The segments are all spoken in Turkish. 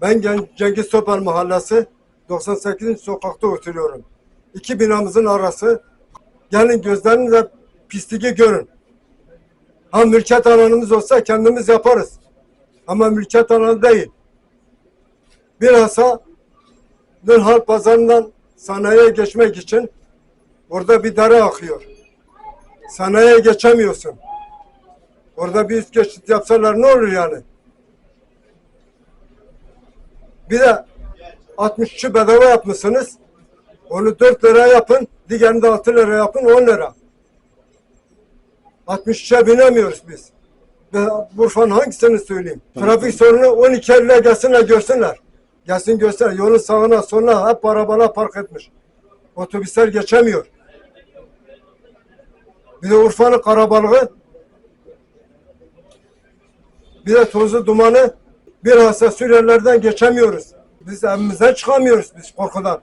Ben Cengiz Topal Mahallesi 98. sokakta oturuyorum. İki binamızın arası. Gelin gözlerinizle pisliği görün. Ha mülkiyet alanımız olsa kendimiz yaparız. Ama mülkiyet alanı değil. Bilhassa halk pazarından sanayiye geçmek için orada bir dere akıyor. Sanayiye geçemiyorsun. Orada bir üst geçit yapsalar ne olur yani? Bir de 63'ü bedava yapmışsınız. Onu 4 lira yapın, diğerini de 6 lira yapın 10 lira. 63'e binemiyoruz biz. Ve Urfa'nın hangisini söyleyeyim? Trafik sorunu 12 Eylül'e gelsinler görsünler. Gelsin görsünler. Yolun sağına soluna hep arabalar park etmiş. Otobüsler geçemiyor. Bir de Urfa'nın karabalığı bir de tozu dumanı bilhassa Suriyelilerden geçemiyoruz. Biz evimizden çıkamıyoruz biz korkudan.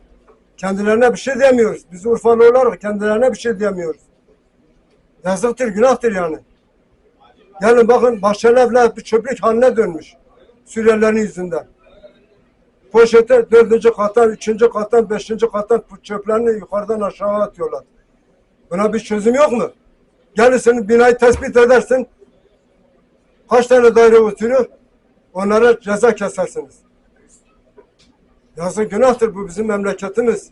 Kendilerine bir şey diyemiyoruz. Biz Urfalı olarak kendilerine bir şey diyemiyoruz. Yazıktır, günahtır yani. Gelin bakın bahçeler bir çöplük haline dönmüş. Suriyelilerin yüzünden. Poşete dördüncü kattan, üçüncü kattan, beşinci kattan çöplerini yukarıdan aşağı atıyorlar. Buna bir çözüm yok mu? Gelirsin binayı tespit edersin. Kaç tane daire oturuyor? Onlara ceza kesersiniz. Yazık günahtır bu bizim memleketimiz.